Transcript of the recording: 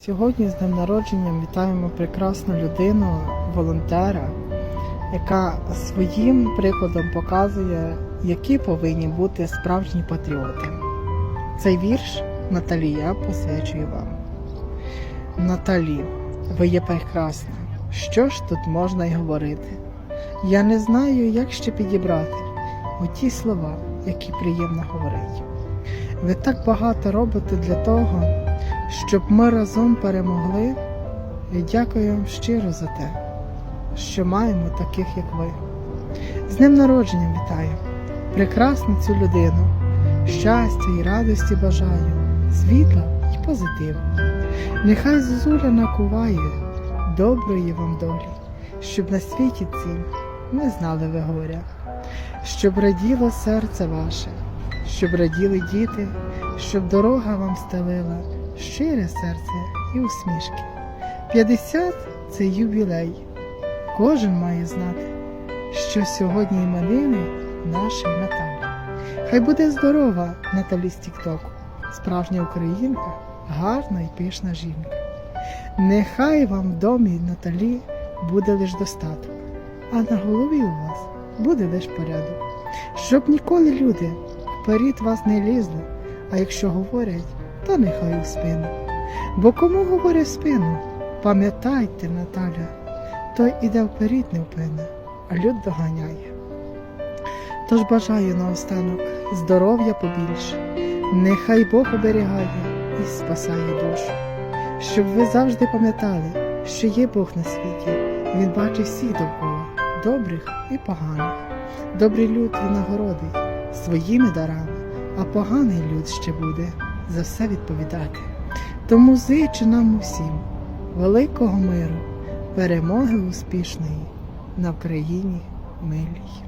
Сьогодні з днем народження вітаємо прекрасну людину, волонтера, яка своїм прикладом показує, які повинні бути справжні патріоти. Цей вірш Наталі я посвячую вам. Наталі, ви є прекрасна. Що ж тут можна й говорити? Я не знаю, як ще підібрати оті слова, які приємно говорить. Ви так багато робите для того, щоб ми разом перемогли. І дякую вам щиро за те, що маємо таких, як ви. З днем народження вітаю! Прекрасну цю людину, щастя і радості бажаю, світла і позитиву. Нехай зозуля накуває доброї вам долі, щоб на світі цим не знали ви горя, щоб раділо серце ваше, щоб раділи діти, щоб дорога вам стелила щире серце і усмішки. 50 – це ювілей. Кожен має знати, що сьогодні іменини нашої Наталі. Хай буде здорова Наталі з Тіктоку, справжня українка, гарна і пишна жінка. Нехай вам в домі Наталі буде лиш достаток, а на голові у вас буде лиш порядок, щоб ніколи люди вперед вас не лізли, а якщо говорять, то нехай у спину. Бо кому говорять в спину, пам'ятайте, Наталя, той іде вперед невпинно, а люд доганяє. Тож бажаю наостанок здоров'я побільше, нехай Бог оберігає і спасає душу, щоб ви завжди пам'ятали, що є Бог на світі, Він бачить всіх довкола, добрих і поганих. Добрий люд нагородить своїми дарами, а поганий люд ще буде за все відповідати. Тому зичу нам усім великого миру, перемоги успішної на Україні милій.